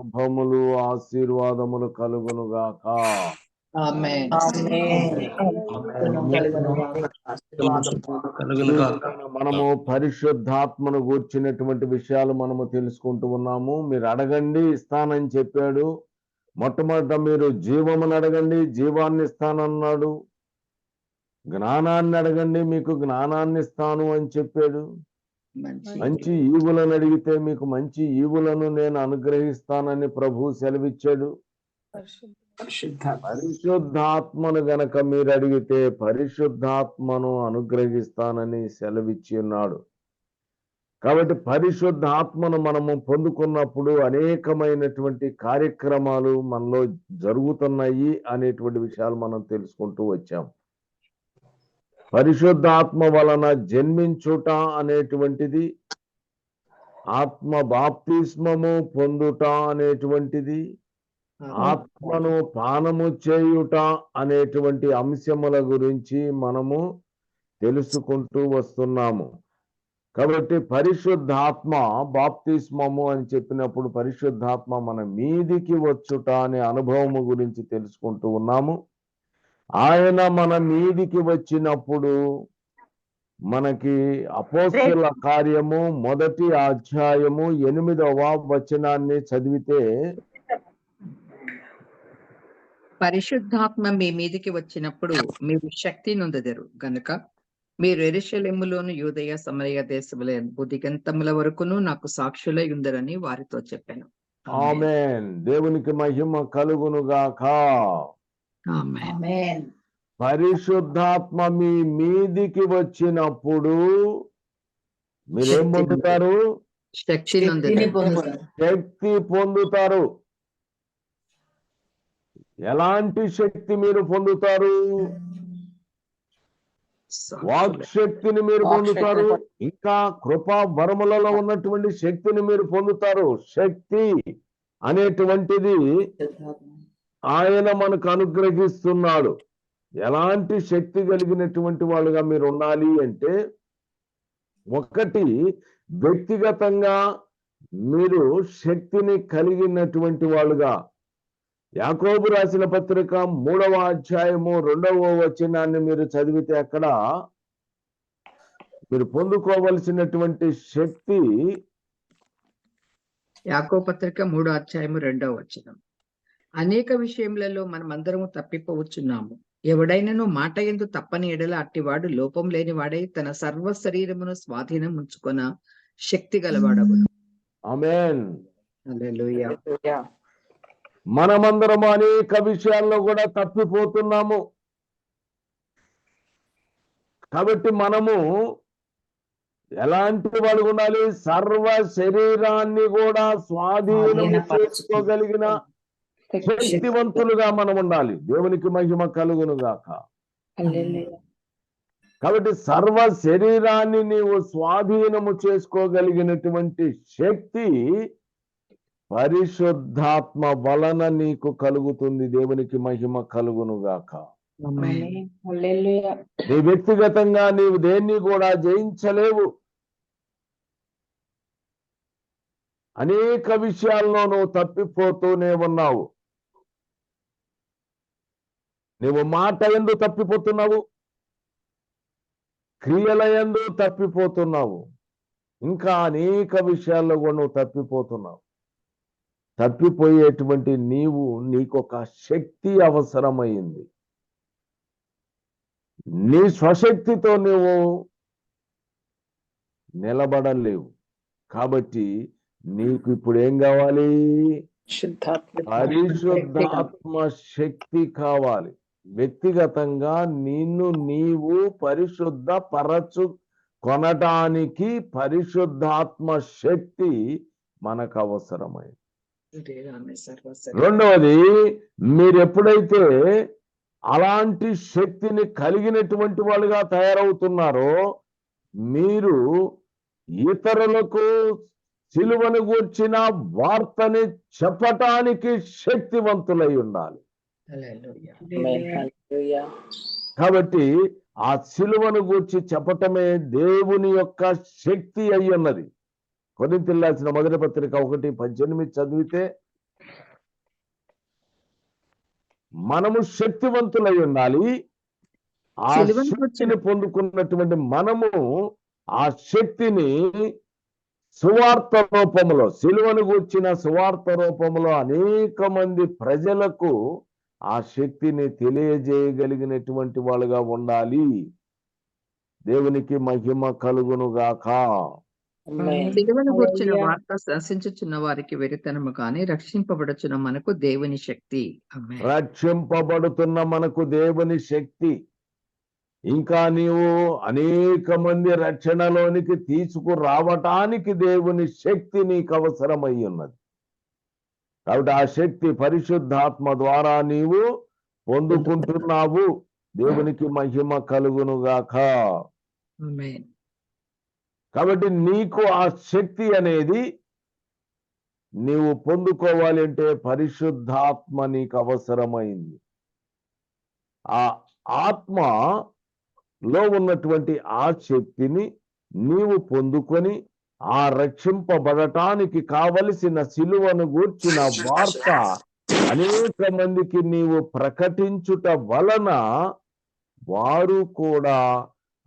శుభములు ఆశీర్వాదములు కలుగును గాక ఆమేన్. మనము పరిశుద్ధాత్మను గూర్చినటువంటి విషయాలు మనము తెలుసుకుంటూ ఉన్నాము. మీరు అడగండి ఇస్తానని చెప్పాడు. మొట్టమొదట మీరు జీవమును అడగండి జీవాన్ని ఇస్తానన్నాడు. జ్ఞానాన్ని అడగండి మీకు జ్ఞానాన్ని ఇస్తాను అని చెప్పాడు. మంచి మంచి ఈవులను అడిగితే మీకు మంచి ఈవులను నేను అనుగ్రహిస్తానని ప్రభు సెలవిచ్చాడు. పరిశుద్ధాత్మను గనక మీరు అడిగితే పరిశుద్ధాత్మను అనుగ్రహిస్తానని సెలవిచ్చి ఉన్నాడు. కాబట్టి పరిశుద్ధాత్మను మనము పొందుకున్నప్పుడు అనేకమైనటువంటి కార్యక్రమాలు మనలో జరుగుతున్నాయి అనేటువంటి విషయాలు మనం తెలుసుకుంటూ వచ్చాం. పరిశుద్ధాత్మ వలన జన్మించుట అనేటువంటిది. ఆత్మ బాప్తిస్మము పొందుట అనేటువంటిది. ఆత్మను పానము చేయుట అనేటువంటి అంశముల గురించి మనము తెలుసుకుంటూ వస్తున్నాము. కాబట్టి పరిశుద్ధాత్మ బాప్తిస్మము అని చెప్పినప్పుడు పరిశుద్ధాత్మ మన మీదికి వచ్చుట అనే అనుభవము గురించి తెలుసుకుంటూ ఉన్నాము. ఆయన మన మీదికి వచ్చినప్పుడు మనకి అపోస్తుల కార్యము మొదటి అధ్యాయము ఎనిమిదవ వచనాన్ని చదివితే పరిశుద్ధాత్మ మీ మీదికి వచ్చినప్పుడు మీరు శక్తి నొందెదరు. గనుక మీరు ఎరుషలేములోను యూదయ సమరయ దేశముల బుద్ధిగంతముల వరకును నాకు సాక్షులై ఉందరని వారితో చెప్పాను. ఆమెన్. దేవునికి మహిమ కలుగును గాక ఆమేన్ పరిశుద్ధాత్మ మీ మీదికి వచ్చినప్పుడు మీరేం శక్తి పొందుతారు? శక్తి శక్తి పొందుతారు. ఎలాంటి శక్తి మీరు పొందుతారు? వాక్ శక్తిని మీరు పొందుతారు. ఇంకా కృపా వరములలో ఉన్నటువంటి శక్తిని మీరు పొందుతారు. శక్తి అనేటువంటిది ఆయన మనకు అనుగ్రహిస్తున్నాడు. ఎలాంటి శక్తి కలిగినటువంటి వాళ్ళుగా మీరు ఉండాలి అంటే ఒకటి వ్యక్తిగతంగా మీరు శక్తిని కలిగినటువంటి వాళ్ళుగా యాకోబు రాసిన పత్రిక మూడవ అధ్యాయము రెండవ వచనాన్ని మీరు చదివితే అక్కడ మీరు పొందుకోవలసినటువంటి శక్తి యాకో పత్రిక మూడో అధ్యాయము రెండవ వచనం. అనేక విషయములలో మనమందరము తప్పిపోవచ్చున్నాము. ఎవడైనను మాట ఎందు తప్పని ఎడల అట్టివాడు లోపం లేని వాడై తన సర్వ శరీరమును స్వాధీనం ఉంచుకొన శక్తి గలవాడవును ఆమెన్. హల్లెలూయా. మనమందరం అనేక విషయాల్లో కూడా తప్పిపోతున్నాము. కాబట్టి మనము ఎలాంటి వాళ్ళు ఉండాలి సర్వ శరీరాన్ని కూడా స్వాధీనం చేసుకోగలిగిన శక్తివంతులుగా మనం ఉండాలి. దేవునికి మహిమ కలుగును గాక. కాబట్టి సర్వ శరీరాన్ని నీవు స్వాధీనము చేసుకోగలిగినటువంటి శక్తి పరిశుద్ధాత్మ వలన నీకు కలుగుతుంది. దేవునికి మహిమ కలుగును గాక. నీ వ్యక్తిగతంగా నీవు దేన్ని కూడా జయించలేవు. అనేక విషయాల్లో నువ్వు తప్పిపోతూనే ఉన్నావు. నువ్వు మాట ఎందు తప్పిపోతున్నావు క్రియల ఎందు తప్పిపోతున్నావు ఇంకా అనేక విషయాల్లో కూడా నువ్వు తప్పిపోతున్నావు. తప్పిపోయేటువంటి నీవు నీకొక శక్తి అవసరమైంది. నీ స్వశక్తితో నువ్వు నిలబడలేవు. కాబట్టి నీకు ఇప్పుడు ఏం కావాలి? పరిశుద్ధాత్మ శక్తి కావాలి. వ్యక్తిగతంగా నిన్ను నీవు పరిశుద్ధ పరచు కొనటానికి పరిశుద్ధాత్మ శక్తి మనకు అవసరమైంది రెండవది మీరు ఎప్పుడైతే అలాంటి శక్తిని కలిగినటువంటి వాళ్ళుగా తయారవుతున్నారో మీరు ఇతరులకు సిలువను గూర్చిన వార్తని చెప్పటానికి శక్తివంతులై ఉండాలి. కాబట్టి ఆ సిలువను గూర్చి చెప్పటమే దేవుని యొక్క శక్తి అయి ఉన్నది. కొరింతిల్లాల్సిన మొదటి పత్రిక ఒకటి పద్దెనిమిది చదివితే మనము శక్తివంతులై ఉండాలి. ఆ శక్తిని పొందుకున్నటువంటి మనము ఆ శక్తిని సువార్త రూపంలో సిలువను కూర్చిన సువార్త రూపంలో అనేక మంది ప్రజలకు ఆ శక్తిని తెలియజేయగలిగినటువంటి వాళ్ళుగా ఉండాలి. దేవునికి మహిమ కలుగును గాక. సిలువను. వార్త శాసించుచున్న వారికి వెరితనము కానీ రక్షింపబడుచున్న మనకు దేవుని శక్తి. ఆమేన్. రక్షింపబడుతున్న మనకు దేవుని శక్తి. ఇంకా నీవు అనేక మంది రక్షణలోనికి తీసుకురావటానికి దేవుని శక్తి నీకు అవసరమై ఉన్నది. కాబట్టి ఆ శక్తి పరిశుద్ధాత్మ ద్వారా నీవు పొందుకుంటున్నావు. దేవునికి మహిమ కలుగును గాక ఆమేన్. కాబట్టి నీకు ఆ శక్తి అనేది నీవు పొందుకోవాలి అంటే పరిశుద్ధాత్మ నీకు అవసరమైంది. ఆ ఆత్మలో ఉన్నటువంటి ఆ శక్తిని నీవు పొందుకొని ఆ రక్షింపబడటానికి కావలసిన సిలువను గూర్చిన వార్త అనేక మందికి నీవు ప్రకటించుట వలన వారు కూడా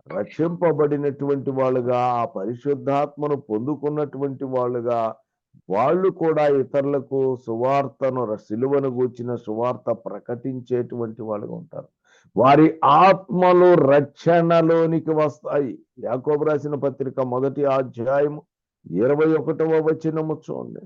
రక్షింపబడినటువంటి వాళ్ళుగా ఆ పరిశుద్ధాత్మను పొందుకున్నటువంటి వాళ్ళుగా వాళ్ళు కూడా ఇతరులకు సువార్తను సిలువను గూర్చిన సువార్త ప్రకటించేటువంటి వాళ్ళుగా ఉంటారు. వారి ఆత్మలు రక్షణలోనికి వస్తాయి. యాకోబు రాసిన పత్రిక మొదటి అధ్యాయము ఇరవై ఒకటవ వచనము చూడండి.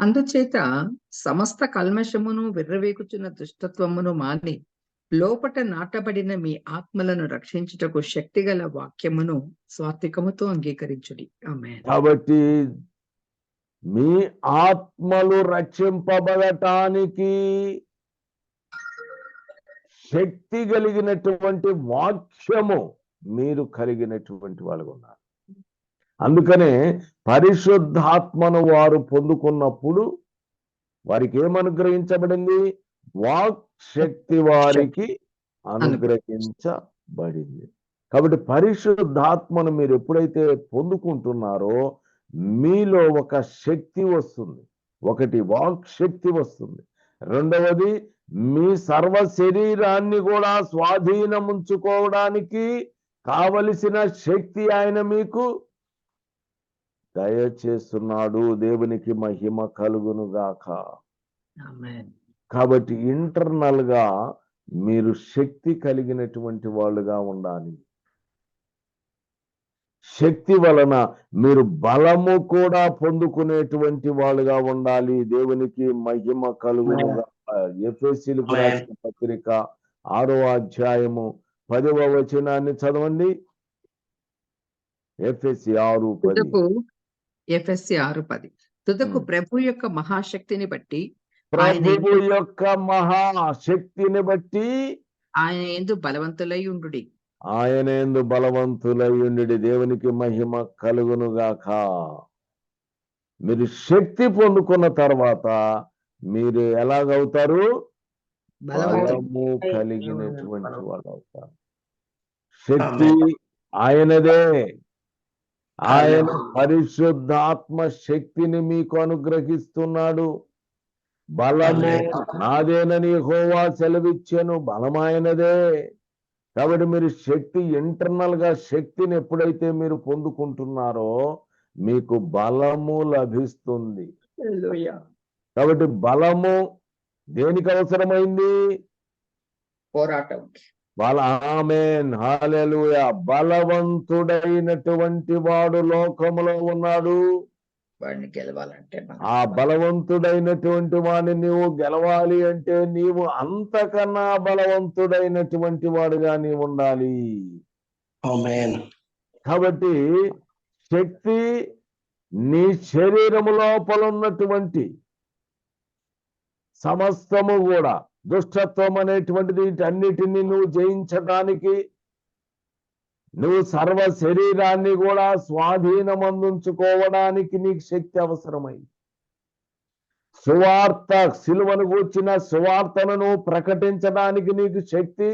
అందుచేత సమస్త కల్మషమును విర్రవేకుచున్న దుష్టత్వమును మాని లోపట నాటబడిన మీ ఆత్మలను రక్షించుటకు శక్తిగల వాక్యమును స్వాత్వికముతో అంగీకరించుడి. కాబట్టి మీ ఆత్మలు రక్షింపబడటానికి శక్తి కలిగినటువంటి వాక్యము మీరు కలిగినటువంటి వాళ్ళు ఉన్నారు. అందుకనే పరిశుద్ధాత్మను వారు పొందుకున్నప్పుడు వారికి ఏమనుగ్రహించబడింది? వాక్ శక్తి. వారికి అనుగ్రహించబడింది. కాబట్టి పరిశుద్ధాత్మను మీరు ఎప్పుడైతే పొందుకుంటున్నారో మీలో ఒక శక్తి వస్తుంది. ఒకటి వాక్ శక్తి వస్తుంది. రెండవది మీ సర్వ శరీరాన్ని కూడా స్వాధీనముంచుకోవడానికి కావలసిన శక్తి ఆయన మీకు దయచేస్తున్నాడు. దేవునికి మహిమ కలుగును గాక ఆమేన్. కాబట్టి ఇంటర్నల్గా మీరు శక్తి కలిగినటువంటి వాళ్ళుగా ఉండాలి. శక్తి వలన మీరు బలము కూడా పొందుకునేటువంటి వాళ్ళుగా ఉండాలి. దేవునికి మహిమ కలుగును ఎఫ్ఎస్సీలకు రాసిన పత్రిక ఆరో అధ్యాయము పదవ వచనాన్ని చదవండి. ఎఫ్ఎస్సి ఆరు పది. ఎఫ్ఎస్సి ఆరు పది. తుదకు. ప్రభు యొక్క మహాశక్తిని బట్టి ప్రభువు యొక్క మహాశక్తిని బట్టి ఆయన ఎందు బలవంతులై ఉండు ఆయన ఎందు బలవంతులయ్యుండి దేవునికి మహిమ కలుగునుగాక మీరు శక్తి పొందుకున్న తర్వాత మీరు ఎలాగవుతారు? బలవంతులు బలము కలిగినటువంటి వాళ్ళు అవుతారు శక్తి ఆయనదే. ఆయన పరిశుద్ధాత్మ శక్తిని మీకు అనుగ్రహిస్తున్నాడు. బలము నాదేనని హోవా సెలవిచ్చాను బలమాయనదే. కాబట్టి మీరు శక్తి ఇంటర్నల్గా శక్తిని ఎప్పుడైతే మీరు పొందుకుంటున్నారో మీకు బలము లభిస్తుంది. కాబట్టి బలము దేనికి అవసరమైంది? పోరాటం. బల ఆమెన్ హాలెలూయా బలవంతుడైనటువంటి వాడు లోకములో ఉన్నాడు. వాడిని గెలవాలంటే ఆ బలవంతుడైనటువంటి వాడిని నీవు గెలవాలి అంటే నీవు అంతకన్నా బలవంతుడైనటువంటి వాడుగా నీవు ఉండాలి. కాబట్టి శక్తి నీ శరీరము లోపల ఉన్నటువంటి సమస్తము కూడా దుష్టత్వం అనేటువంటిది వీటన్నిటిని నువ్వు జయించడానికి నువ్వు సర్వ శరీరాన్ని కూడా స్వాధీనం అందించుకోవడానికి నీకు శక్తి అవసరమైంది. సువార్త సిలువను కూర్చిన సువార్తను నువ్వు ప్రకటించడానికి నీకు శక్తి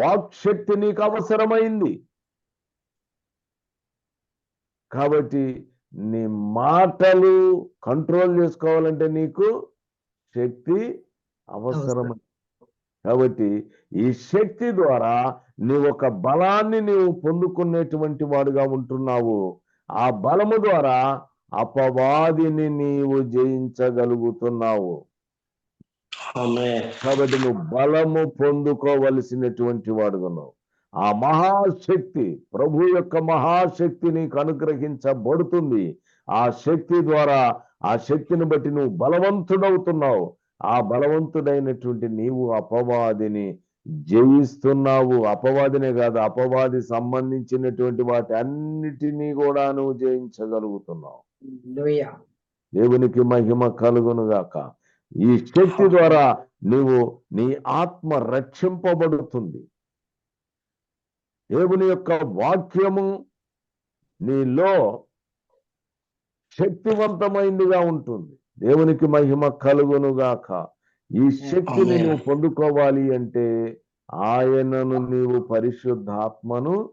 వాక్ శక్తి నీకు అవసరమైంది. కాబట్టి నీ మాటలు కంట్రోల్ చేసుకోవాలంటే నీకు శక్తి అవసరం. కాబట్టి ఈ శక్తి ద్వారా నీవు ఒక బలాన్ని నీవు పొందుకునేటువంటి వాడుగా ఉంటున్నావు. ఆ బలము ద్వారా అపవాదిని నీవు జయించగలుగుతున్నావు. కాబట్టి నువ్వు బలము పొందుకోవలసినటువంటి వాడుగా ఉన్నావు ఆ మహాశక్తి ప్రభు యొక్క మహాశక్తి నీకు అనుగ్రహించబడుతుంది. ఆ శక్తి ద్వారా ఆ శక్తిని బట్టి నువ్వు బలవంతుడవుతున్నావు. ఆ బలవంతుడైనటువంటి నీవు అపవాదిని జయిస్తున్నావు. అపవాదినే కాదు అపవాది సంబంధించినటువంటి వాటి అన్నిటినీ కూడా నువ్వు జయించగలుగుతున్నావు. దేవునికి మహిమ కలుగును గాక ఈ శక్తి ద్వారా నీవు నీ ఆత్మ రక్షింపబడుతుంది. దేవుని యొక్క వాక్యము నీలో శక్తివంతమైందిగా ఉంటుంది. దేవునికి మహిమ కలుగును గాక ఈ శక్తిని. నువ్వు పొందుకోవాలి అంటే ఆయనను నీవు పరిశుద్ధాత్మను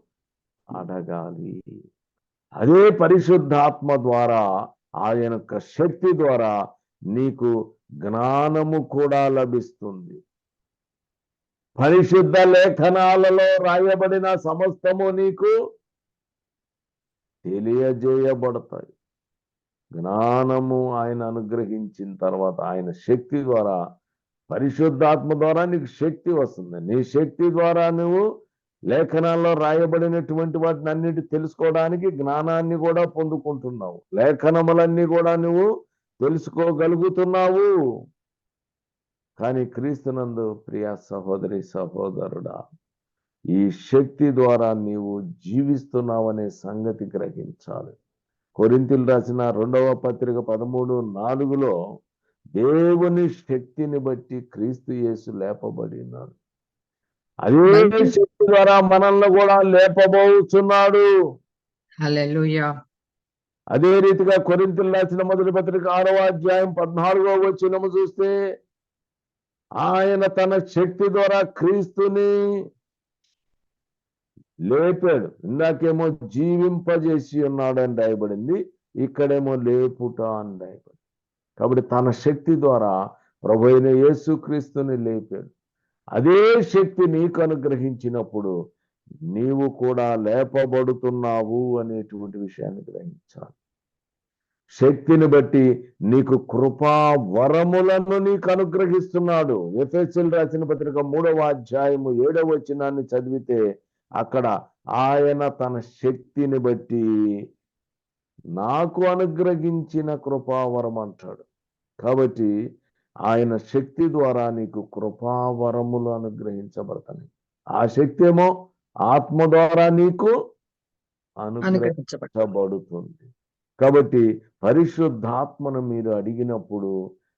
అడగాలి. అదే పరిశుద్ధాత్మ ద్వారా ఆయన యొక్క శక్తి ద్వారా నీకు జ్ఞానము కూడా లభిస్తుంది. పరిశుద్ధ లేఖనాలలో రాయబడిన సమస్తము నీకు తెలియజేయబడతాయి. జ్ఞానము ఆయన అనుగ్రహించిన తర్వాత ఆయన శక్తి ద్వారా పరిశుద్ధాత్మ ద్వారా నీకు శక్తి వస్తుంది. నీ శక్తి ద్వారా నువ్వు లేఖనాల్లో రాయబడినటువంటి వాటిని అన్నిటి తెలుసుకోవడానికి జ్ఞానాన్ని కూడా పొందుకుంటున్నావు. లేఖనములన్నీ కూడా నువ్వు తెలుసుకోగలుగుతున్నావు. కానీ క్రీస్తునందు ప్రియ సహోదరి సహోదరుడా ఈ శక్తి ద్వారా నీవు జీవిస్తున్నావనే సంగతి గ్రహించాలి. కొరింతిలు రాసిన రెండవ పత్రిక పదమూడు నాలుగులో దేవుని శక్తిని బట్టి క్రీస్తు యేసు లేపబడినాడు. అదే శక్తి ద్వారా మనల్ని కూడా లేపబోతున్నాడు. అదే రీతిగా కొరింతలు రాసిన మొదటి పత్రిక ఆరవ అధ్యాయం పద్నాలుగో వచ్చినము చూస్తే ఆయన తన శక్తి ద్వారా క్రీస్తుని లేపాడు. ఇందాకేమో జీవింపజేసి ఉన్నాడు అని రాయబడింది. ఇక్కడేమో లేపుట అని రాయబడింది. కాబట్టి తన శక్తి ద్వారా ప్రభు అయిన యేసు క్రీస్తుని లేపాడు. అదే శక్తి నీకు అనుగ్రహించినప్పుడు నీవు కూడా లేపబడుతున్నావు అనేటువంటి విషయాన్ని గ్రహించాలి. శక్తిని బట్టి నీకు కృపా వరములను నీకు అనుగ్రహిస్తున్నాడు. ఎఫ్ఎస్ఎల్ రాసిన పత్రిక మూడవ అధ్యాయము ఏడవ వచనాన్ని చదివితే అక్కడ ఆయన తన శక్తిని బట్టి నాకు అనుగ్రహించిన కృపావరం అంటాడు కాబట్టి ఆయన శక్తి ద్వారా నీకు కృపావరములు అనుగ్రహించబడతాయి. ఆ శక్తి ఏమో ఆత్మ ద్వారా నీకు అనుగ్రహ అనుగ్రహించబడు పడుతుంది కాబట్టి పరిశుద్ధాత్మను మీరు అడిగినప్పుడు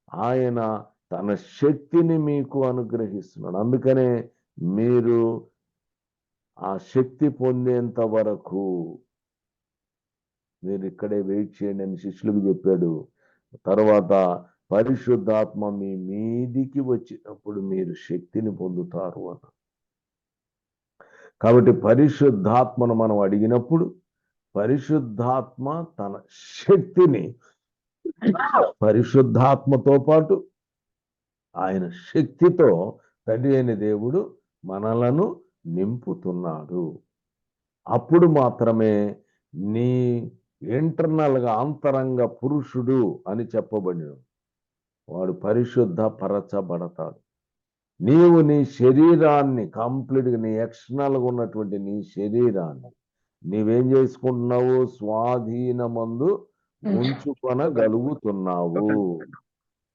ఆయన తన శక్తిని మీకు అనుగ్రహిస్తున్నాడు. అందుకనే మీరు ఆ శక్తి పొందేంత వరకు మీరు ఇక్కడే వెయిట్ చేయండి అని శిష్యులకు చెప్పాడు. తర్వాత పరిశుద్ధాత్మ మీ మీదికి వచ్చినప్పుడు మీరు శక్తిని పొందుతారు అన్న. కాబట్టి పరిశుద్ధాత్మను మనం అడిగినప్పుడు పరిశుద్ధాత్మ తన శక్తిని పరిశుద్ధాత్మతో పాటు ఆయన శక్తితో తండ్రి అయిన దేవుడు మనలను నింపుతున్నాడు. అప్పుడు మాత్రమే నీ ఇంటర్నల్గా అంతరంగ పురుషుడు అని చెప్పబడిన వాడు పరిశుద్ధ పరచబడతాడు నీవు నీ శరీరాన్ని కంప్లీట్గా నీ ఎక్స్టర్నల్గా ఉన్నటువంటి నీ శరీరాన్ని నీవేం చేసుకుంటున్నావు? స్వాధీనమందు ఉంచుకొనగలుగుతున్నావు.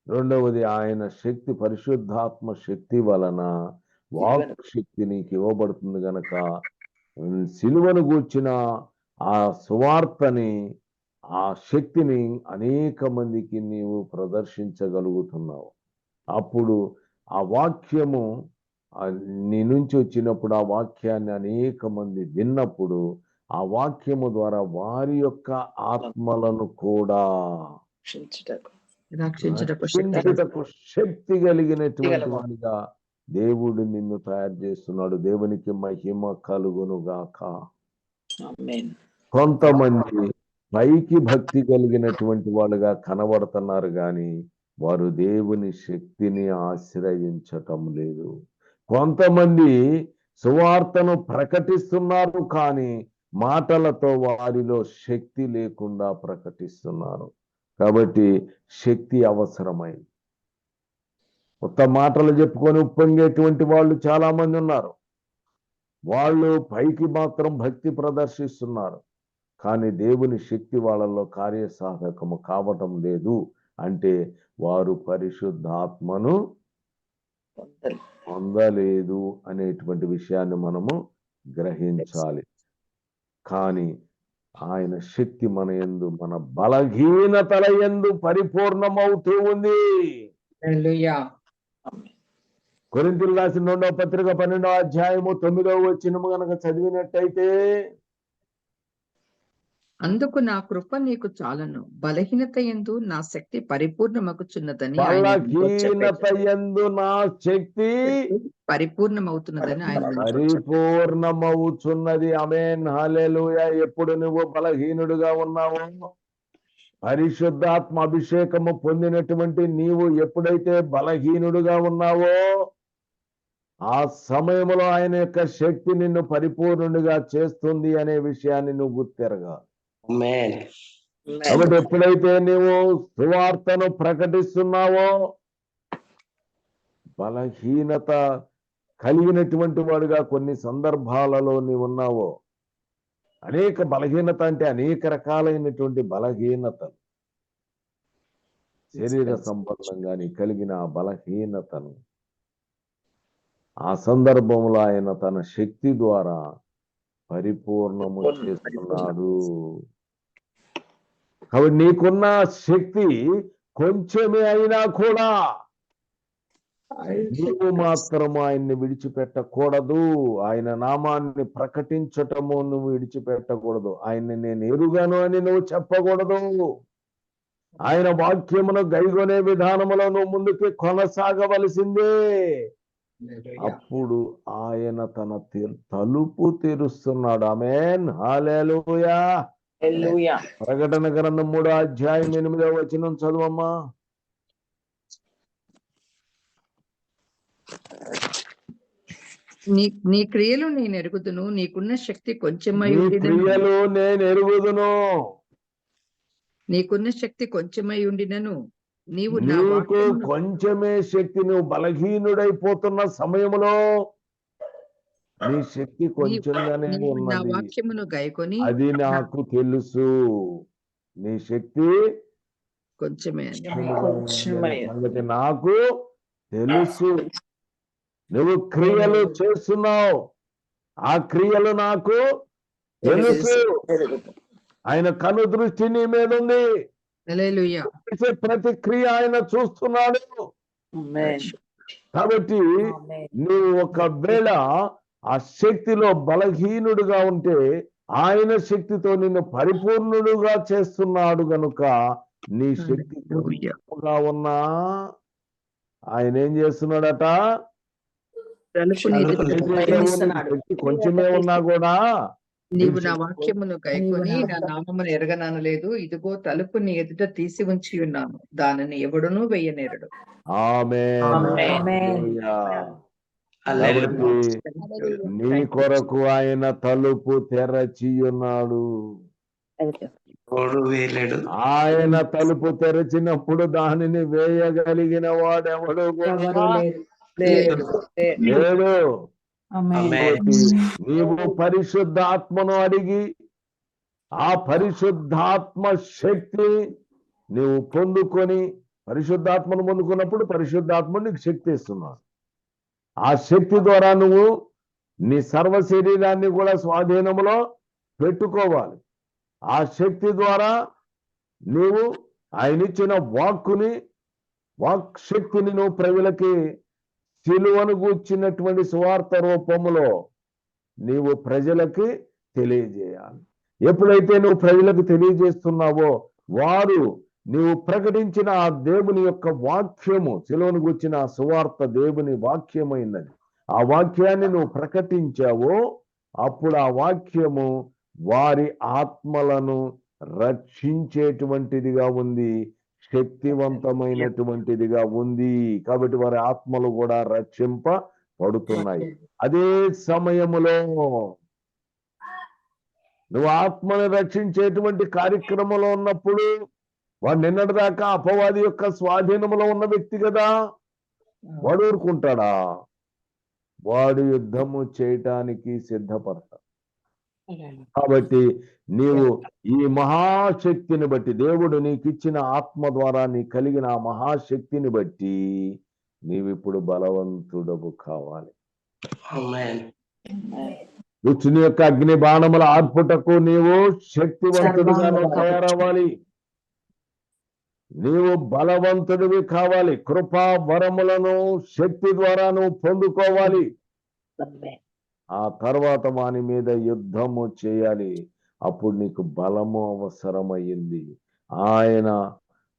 రెండవది ఆయన శక్తి పరిశుద్ధాత్మ శక్తి వలన వాక్ శక్తి నీకు ఇవ్వబడుతుంది గనక. సిలువను గూర్చిన ఆ సువార్తని ఆ శక్తిని అనేక మందికి నీవు ప్రదర్శించగలుగుతున్నావు. అప్పుడు ఆ వాక్యము నీ నుంచి వచ్చినప్పుడు ఆ వాక్యాన్ని అనేక మంది విన్నప్పుడు ఆ వాక్యము ద్వారా వారి యొక్క ఆత్మలను కూడా రక్షించుటకు శక్తి కలిగినటువంటి వాడిగా దేవుడు నిన్ను తయారు చేస్తున్నాడు. దేవునికి మహిమ కలుగును గాక ఆమేన్. కొంతమంది పైకి భక్తి కలిగినటువంటి వాళ్ళుగా కనబడుతున్నారు కానీ వారు దేవుని శక్తిని ఆశ్రయించటం లేదు. కొంతమంది సువార్తను ప్రకటిస్తున్నారు కానీ మాటలతో వారిలో శక్తి లేకుండా ప్రకటిస్తున్నారు. కాబట్టి శక్తి అవసరమై. కొత్త మాటలు చెప్పుకొని ఉప్పొంగేటువంటి వాళ్ళు చాలా మంది ఉన్నారు. వాళ్ళు పైకి మాత్రం భక్తి ప్రదర్శిస్తున్నారు. కానీ దేవుని శక్తి వాళ్ళలో కార్యసాధకము కావటం లేదు అంటే వారు పరిశుద్ధాత్మను పొందాలి. పొందలేదు అనేటువంటి విషయాన్ని మనము గ్రహించాలి కానీ ఆయన శక్తి మన యందు మన బలహీనతల యందు పరిపూర్ణమవుతూ ఉంది. కొరింథీయులు రాసిన రెండవ పత్రిక పన్నెండవ అధ్యాయము తొమ్మిదవ వచ్చినము గనక చదివినట్టయితే అందుకు నా కృప నీకు చాలను. బలహీనత ఎందు నా శక్తి పరిపూర్ణమగుచున్నదని బలహీనత నా శక్తి పరిపూర్ణమవుతున్నదని ఆయన అమేన్ హల్లెలూయా. ఎప్పుడు నువ్వు బలహీనుడుగా ఉన్నావో పరిశుద్ధాత్మ అభిషేకము పొందినటువంటి నీవు ఎప్పుడైతే బలహీనుడుగా ఉన్నావో ఆ సమయంలో ఆయన యొక్క శక్తి నిన్ను పరిపూర్ణుడిగా చేస్తుంది అనే విషయాన్ని నువ్వు ఆమేన్. కాబట్టి ఎప్పుడైతే నీవు సువార్తను ప్రకటిస్తున్నావో బలహీనత కలిగినటువంటి వాడుగా కొన్ని సందర్భాలలో నీవు ఉన్నావో అనేక బలహీనత అంటే అనేక రకాలైనటువంటి బలహీనతలు. శరీర సంబంధంగా నీ కలిగిన ఆ బలహీనతను ఆ సందర్భంలో ఆయన తన శక్తి ద్వారా పరిపూర్ణము చేస్తున్నాడు. కాబట్టి నీకున్న శక్తి కొంచెమే అయినా కూడా నీవు మాత్రం ఆయన్ని విడిచిపెట్టకూడదు. ఆయన నామాన్ని ప్రకటించటము నువ్వు విడిచిపెట్టకూడదు. ఆయన్ని నేను ఎరుగను అని నువ్వు చెప్పకూడదు. ఆయన వాక్యమును గైగొనే విధానములో నువ్వు ముందుకి కొనసాగవలసిందే. అప్పుడు ఆయన తన తలుపు తెరుస్తున్నాడు. ఆమెన్. హాలేలుయా. ప్రకటన గ్రంథం మూడో అధ్యాయం ఎనిమిదవ వచనం చదువమ్మా. నీ నీ క్రియలు నేను ఎరుగుదును నీకున్న శక్తి కొంచెమై క్రియలు నేను ఎరుగుదును. నీకున్న శక్తి కొంచెమై ఉండినను. నీవు నీకు కొంచెమే శక్తి నువ్వు బలహీనుడైపోతున్న సమయంలో నీ శక్తి కొంచెంగానే నా ఉన్నది. వాక్యమును గైకొని అది నాకు తెలుసు. నీ శక్తి కొంచెమే అని కొంచెమే. సంగతి నాకు తెలుసు. నువ్వు క్రియలు చేస్తున్నావు. ఆ క్రియలు నాకు తెలుసు. ఆయన కను దృష్టి నీ మీద ఉంది హల్లెలూయా. చేసే ప్రతి క్రియ ఆయన చూస్తున్నాడు. కాబట్టి. నువ్వు ఒకవేళ ఆ శక్తిలో బలహీనుడుగా ఉంటే ఆయన శక్తితో నిన్ను పరిపూర్ణుడుగా చేస్తున్నాడు గనుక నీ శక్తి ఉన్నా. ఆయన ఏం చేస్తున్నాడట. శక్తి కొంచెమే ఉన్నా కూడా నీవు నా వాక్యమును గైకొని నా నామమును ఎరగననలేదు ఇదిగో తలుపు నీ ఎదుట తీసి ఉంచి ఉన్నాను. దానిని ఎవడునూ వెయ్యనేరడు ఆమె నీ కొరకు ఆయన తలుపు తెరచి ఉన్నాడు ఆయన తలుపు తెరచినప్పుడు దానిని వేయగలిగిన వాడెవడు లేడు. నీవు పరిశుద్ధాత్మను అడిగి ఆ పరిశుద్ధాత్మ శక్తి నీవు పొందుకొని పరిశుద్ధాత్మను పొందుకున్నప్పుడు పరిశుద్ధాత్మ నీకు శక్తి ఇస్తున్నాడు. ఆ శక్తి ద్వారా నువ్వు నీ సర్వ శరీరాన్ని కూడా స్వాధీనంలో పెట్టుకోవాలి. ఆ శక్తి ద్వారా నీవు ఆయన ఇచ్చిన వాక్కుని వాక్ శక్తిని నువ్వు ప్రజలకి సిలువను గూర్చినటువంటి సువార్త రూపములో నీవు ప్రజలకి తెలియజేయాలి. ఎప్పుడైతే నువ్వు ప్రజలకు తెలియజేస్తున్నావో వారు నీవు ప్రకటించిన ఆ దేవుని యొక్క వాక్యము సిలువను గుచ్చిన ఆ సువార్త దేవుని వాక్యమైనది. ఆ వాక్యాన్ని నువ్వు ప్రకటించావో అప్పుడు ఆ వాక్యము వారి ఆత్మలను రక్షించేటువంటిదిగా ఉంది శక్తివంతమైనటువంటిదిగా ఉంది. కాబట్టి వారి ఆత్మలు కూడా రక్షింపబడుతున్నాయి. అదే సమయములో నువ్వు ఆత్మను రక్షించేటువంటి కార్యక్రమంలో ఉన్నప్పుడు వాడు నిన్నటిదాకా అపవాది యొక్క స్వాధీనంలో ఉన్న వ్యక్తి కదా. వాడు ఊరుకుంటాడా? వాడు యుద్ధము చేయటానికి సిద్ధపడతాడు. కాబట్టి నీవు ఈ మహాశక్తిని బట్టి దేవుడు నీకు ఇచ్చిన ఆత్మ ద్వారా నీ కలిగిన ఆ మహాశక్తిని బట్టి నీవిప్పుడు బలవంతుడవు కావాలి. Amen. దుష్టుని యొక్క అగ్ని బాణముల ఆర్పుటకు నీవు శక్తివంతుడిగా తయారవ్వాలి. నీవు బలవంతుడివి కావాలి. కృపా వరములను శక్తి ద్వారా నువ్వు పొందుకోవాలి. ఆ తర్వాత వాని మీద యుద్ధము చేయాలి. అప్పుడు నీకు బలము అవసరమయ్యింది. ఆయన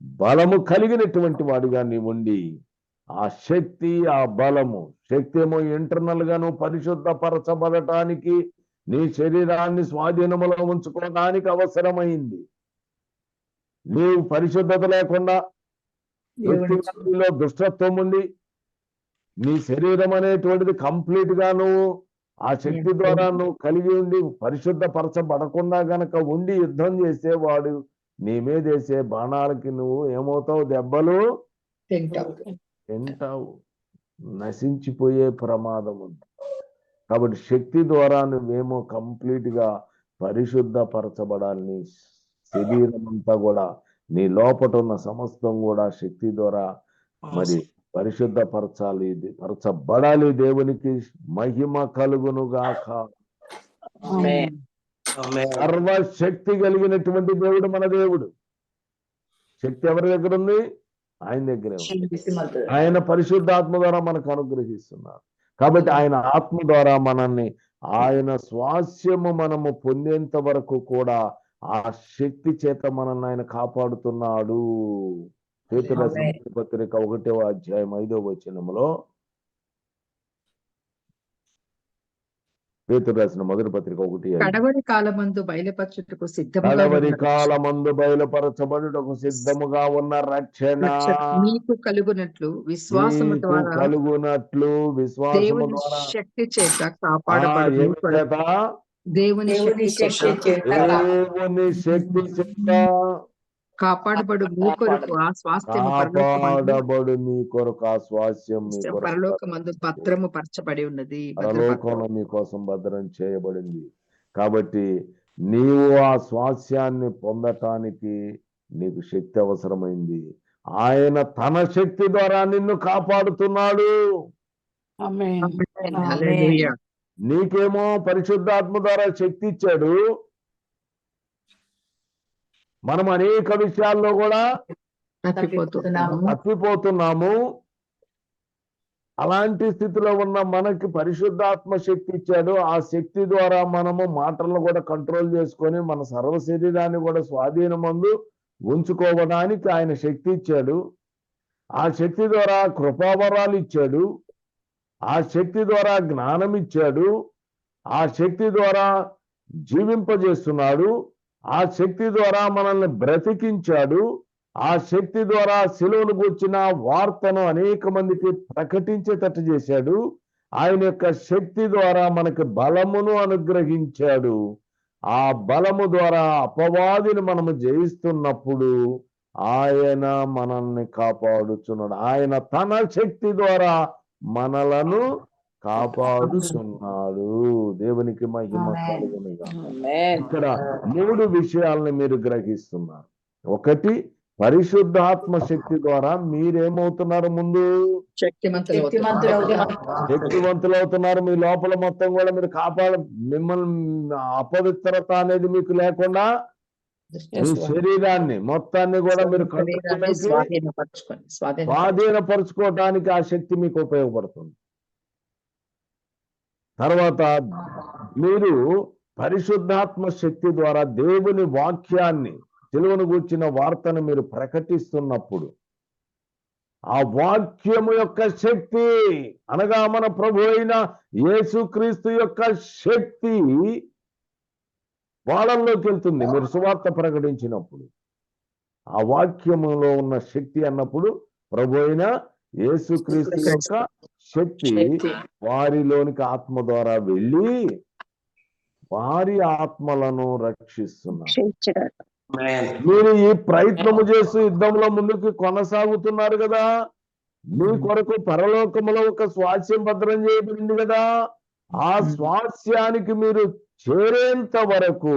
బలము కలిగినటువంటి వాడిగా నీ ఉండి ఆ శక్తి ఆ బలము శక్తి ఏమో ఇంటర్నల్గా నువ్వు పరిశుద్ధపరచబడటానికి నీ శరీరాన్ని స్వాధీనములో ఉంచుకోవడానికి అవసరమైంది నీవు పరిశుద్ధత లేకుండా దుష్టత్వం ఉండి నీ శరీరం అనేటువంటిది కంప్లీట్గా నువ్వు ఆ శక్తి ద్వారా నువ్వు కలిగి ఉండి పరిశుద్ధపరచబడకుండా గనక ఉండి యుద్ధం చేసేవాడు నీ మీద వేసే బాణాలకి నువ్వు ఏమవుతావు? దెబ్బలు తింటావు. తింటావు. నశించిపోయే ప్రమాదం ఉంది. కాబట్టి శక్తి ద్వారా నువ్వేమో కంప్లీట్గా పరిశుద్ధపరచబడాలని శరీరం అంతా కూడా నీ లోపట ఉన్న సమస్తం కూడా శక్తి ద్వారా మరి పరిశుద్ధపరచాలి పరచబడాలి దేవునికి మహిమ కలుగును గాక. సర్వశక్తి కలిగినటువంటి దేవుడు మన దేవుడు. శక్తి ఎవరి దగ్గర ఉంది ఆయన దగ్గరే ఉంది. ఆయన పరిశుద్ధాత్మ ద్వారా మనకు అనుగ్రహిస్తున్నారు. కాబట్టి ఆయన ఆత్మ ద్వారా మనల్ని ఆయన స్వాస్యము మనము పొందేంత వరకు కూడా ఆ శక్తి చేత మనల్ని ఆయన కాపాడుతున్నాడు. పత్రిక ఒకటో అధ్యాయం ఐదో వచనములో పేతురు రాసిన మొదటి పత్రిక ఒకటి. కడవరి కాలమందు బయలుపరచుటకు సిద్ధముగా కడవరి ఉన్న కాలమందు బయలుపరచబడుటకు సిద్ధముగా ఉన్న రక్షణ. మీకు కలుగునట్లు విశ్వాసము ద్వారా కలుగునట్లు విశ్వాసము ద్వారా. శక్తి కాపాడబడు చేత? దేవుని దేవుని శక్తి చేత కాపాడబడు మీ కొరకు ఆ స్వాస్థ్యము పరలోకమందు కాపాడబడు మీ కొరకు ఆ స్వాస్యం మీ కొరకు పరలోకమందు భద్రము పరచబడి ఉన్నది పరలోకంలో మీ కోసం భద్రం చేయబడింది. కాబట్టి నీవు ఆ స్వాస్యాన్ని పొందటానికి నీకు శక్తి అవసరమైంది. ఆయన తన శక్తి ద్వారా నిన్ను కాపాడుతున్నాడు. నీకేమో పరిశుద్ధాత్మ ద్వారా శక్తి ఇచ్చాడు. మనం అనేక విషయాల్లో కూడా తప్పిపోతున్నాము. అలాంటి స్థితిలో ఉన్న మనకి పరిశుద్ధాత్మ శక్తి ఇచ్చాడు. ఆ శక్తి ద్వారా మనము మాటలను కూడా కంట్రోల్ చేసుకొని మన సర్వ శరీరాన్ని కూడా స్వాధీనమందు ఉంచుకోవడానికి ఆయన శక్తి ఇచ్చాడు. ఆ శక్తి ద్వారా కృపావరాలు ఇచ్చాడు. ఆ శక్తి ద్వారా జ్ఞానం ఇచ్చాడు ఆ శక్తి ద్వారా జీవింపజేస్తున్నాడు ఆ శక్తి ద్వారా మనల్ని బ్రతికించాడు ఆ శక్తి ద్వారా శిలువను గుర్చిన వార్తను అనేక మందికి ప్రకటించేటట్టు చేశాడు. ఆయన యొక్క శక్తి ద్వారా మనకి బలమును అనుగ్రహించాడు. ఆ బలము ద్వారా అపవాదిని మనము జయిస్తున్నప్పుడు ఆయన మనల్ని కాపాడుచున్నాడు. ఆయన తన శక్తి ద్వారా మనలను కాపాడుచున్నాడు దేవునికి మహిమ. ఇక్కడ మూడు విషయాలను మీరు గ్రహిస్తున్నారు. ఒకటి పరిశుద్ధాత్మ శక్తి ద్వారా మీరేమవుతున్నారు ముందు. శక్తివంతులు అవుతున్నారు మీ లోపల మొత్తం కూడా మీరు కాపాడ మిమ్మల్ని అపవిత్రత అనేది మీకు లేకుండా మీ శరీరాన్ని మొత్తాన్ని కూడా మీరు శరీరాన్ని కంట్రోల్లోకి స్వాధీనపరచుకొని స్వాధీన స్వాధీనపరచుకోవడానికి ఆ శక్తి మీకు ఉపయోగపడుతుంది. తర్వాత మీరు పరిశుద్ధాత్మ శక్తి ద్వారా దేవుని వాక్యాన్ని తెలుగును గూర్చిన వార్తను మీరు ప్రకటిస్తున్నప్పుడు ఆ వాక్యము యొక్క శక్తి అనగా మన ప్రభు అయిన యేసుక్రీస్తు యొక్క శక్తి వాళ్ళల్లోకి వెళ్తుంది. మీరు సువార్త ప్రకటించినప్పుడు ఆ వాక్యములో ఉన్న శక్తి అన్నప్పుడు ప్రభు అయిన యేసుక్రీస్తు యొక్క శక్తి. వారిలోనికి ఆత్మ ద్వారా వెళ్ళి వారి ఆత్మలను రక్షిస్తున్నారు. మీరు ఈ ప్రయత్నము చేస్తూ యుద్ధంలో ముందుకు కొనసాగుతున్నారు కదా. మీ కొరకు పరలోకములో ఒక స్వాస్యం భద్రం చేయబడింది కదా. ఆ స్వాస్యానికి మీరు చేరేంత వరకు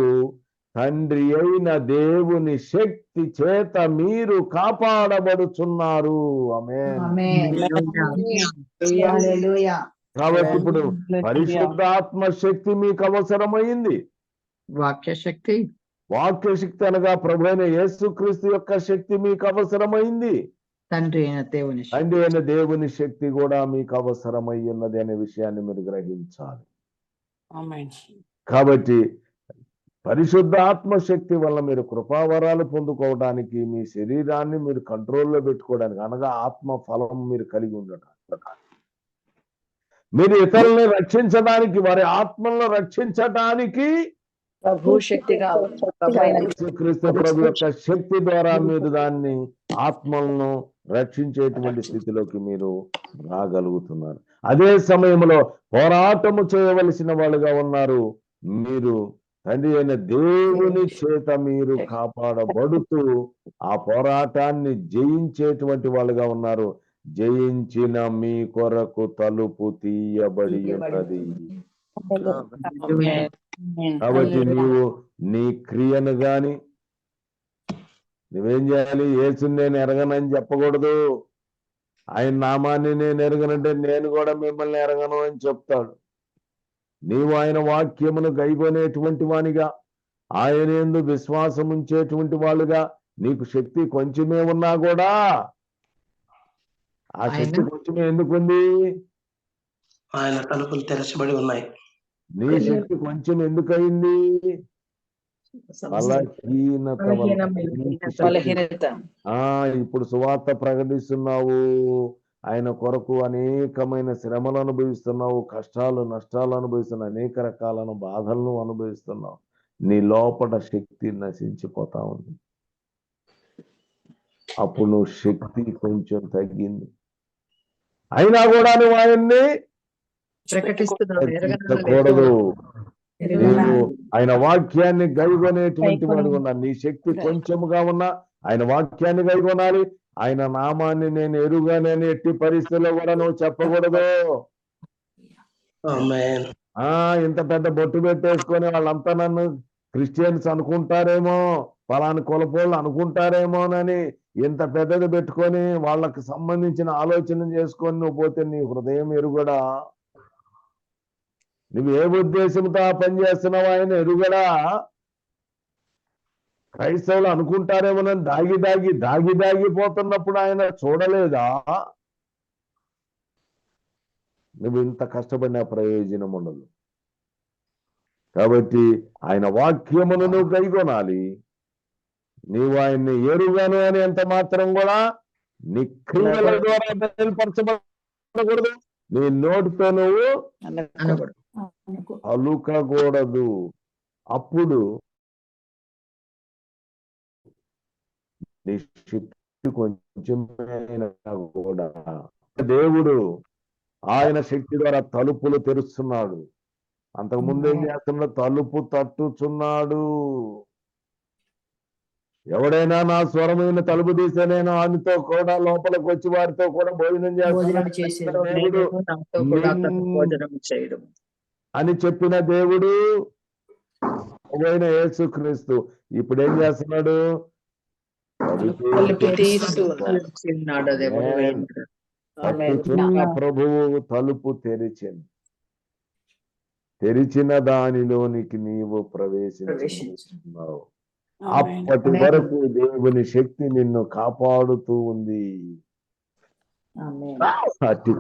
తండ్రి అయిన దేవుని శక్తి చేత మీరు కాపాడబడుచున్నారు. ఆమె కాబట్టి ఇప్పుడు పరిశుద్ధాత్మ శక్తి మీకు అవసరమైంది. వాక్య శక్తి వాక్య శక్తి అనగా ప్రభు అయిన యేసుక్రీస్తు యొక్క శక్తి మీకు అవసరమైంది. తండ్రి అయిన దేవుని శక్తి. తండ్రి అయిన దేవుని శక్తి కూడా మీకు అవసరమై ఉన్నది అనే విషయాన్ని మీరు గ్రహించాలి. కాబట్టి పరిశుద్ధ ఆత్మ శక్తి వల్ల మీరు కృపావరాలు పొందుకోవడానికి మీ శరీరాన్ని మీరు కంట్రోల్లో పెట్టుకోవడానికి అనగా ఆత్మ ఫలం మీరు కలిగి ఉండటానికి. మీరు ఇతరులను రక్షించడానికి వారి ఆత్మలను క్రీస్తు ప్రభు యొక్క శక్తి ద్వారా మీరు దాన్ని ఆత్మలను రక్షించేటువంటి స్థితిలోకి మీరు రాగలుగుతున్నారు. అదే సమయంలో పోరాటము చేయవలసిన వాళ్ళుగా ఉన్నారు. మీరు తండ్రి అయిన దేవుని చేత మీరు కాపాడబడుతూ ఆ పోరాటాన్ని జయించేటువంటి వాళ్ళుగా ఉన్నారు. జయించిన మీ కొరకు తలుపు తీయబడి ఉన్నది. కాబట్టి నీవు నీ క్రియను గాని నువ్వేం చేయాలి? యేసుని నేను ఎరగనని చెప్పకూడదు. ఆయన నామాన్ని నేను ఎరగనంటే నేను కూడా మిమ్మల్ని ఎరగను అని చెప్తాడు. నీవు ఆయన వాక్యమును గైకొనేటువంటి వానిగా ఆయన ఎందు విశ్వాసం ఉంచేటువంటి వాళ్ళుగా నీకు శక్తి కొంచెమే ఉన్నా కూడా ఆ శక్తి కొంచెమే ఎందుకుంది? ఆయన తలుపులు తెరచబడి ఉన్నాయి. నీ శక్తి కొంచెం ఎందుకయింది? బలహీనత ఆ ఇప్పుడు సువార్త ప్రకటిస్తున్నావు ఆయన కొరకు అనేకమైన శ్రమలు అనుభవిస్తున్నావు కష్టాలు నష్టాలు అనుభవిస్తున్నావు అనేక రకాలను బాధలను అనుభవిస్తున్నావు. నీ లోపల శక్తి నశించిపోతా ఉంది. అప్పుడు నువ్వు శక్తి కొంచెం తగ్గింది. అయినా కూడా నువ్వు ఆయన్ని ప్రకటిస్తున్నాడు తగ్గించకూడదు నీవు ఆయన వాక్యాన్ని గైగొనేటువంటి వాడు ఉన్నా నీ శక్తి కొంచెముగా ఉన్నా ఆయన వాక్యాన్ని గైగొనాలి ఆయన నామాన్ని నేను ఎరుగానని ఎట్టి పరిస్థితుల్లో కూడా నువ్వు చెప్పకూడదు. Amen. ఆ ఇంత పెద్ద బొట్టు పెట్టేసుకొని వాళ్ళంతా నన్ను క్రిస్టియన్స్ అనుకుంటారేమో పలాని కులపోళ్ళు అనుకుంటారేమోనని ఇంత పెద్దది పెట్టుకొని వాళ్ళకి సంబంధించిన ఆలోచన చేసుకొని నువ్వు పోతే నీ హృదయం ఎరుగడా? నువ్వు ఏ ఉద్దేశంతో ఆ పని చేస్తున్నావు ఆయన ఎరుగడా? క్రైస్తవులు అనుకుంటారేమోనని దాగి దాగి దాగి దాగిపోతున్నప్పుడు ఆయన చూడలేదా? నువ్వు ఇంత కష్టపడిన ప్రయోజనం ఉండదు. కాబట్టి ఆయన వాక్యమును నువ్వు గైకొనాలి నీవు ఆయన్ని ఎరుగను అని ఎంత మాత్రం కూడా నీ క్రియల ద్వారా బయలుపరచబడకూడదు. నీ నోటితో నువ్వు అలుకకూడదు. అప్పుడు నీ శక్తి కొంచెమైనా కూడా. దేవుడు ఆయన శక్తి ద్వారా తలుపులు తెరుస్తున్నాడు. అంతకు ముందు ఏం చేస్తున్నాడు? తలుపు తట్టుచున్నాడు. ఎవడైనా నా స్వరమైన తలుపు తీస్తే నేను ఆమెతో కూడా లోపలికి వచ్చి వారితో కూడా భోజనం భోజనం అని చెప్పిన దేవుడు అయిన యేసుక్రీస్తు ఇప్పుడు ఏం చేస్తున్నాడు ప్రభువు తలుపు తెరిచింది తెరిచిన దానిలోనికి నీవు ప్రవేశించున్నావు అప్పటి వరకు దేవుని శక్తి నిన్ను కాపాడుతూ ఉంది. అట్టి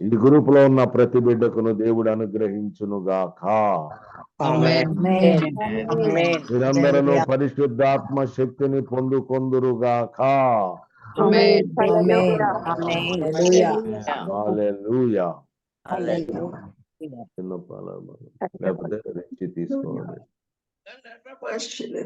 ఈ గ్రూప్లో ఉన్న ప్రతి బిడ్డకును దేవుడు అనుగ్రహించును గాక Amen. Amen. మీరందరూ పరిశుద్ధాత్మ శక్తిని పొందుకొందురుగాక. చిన్న పాల లేకపోతే తీసుకోండి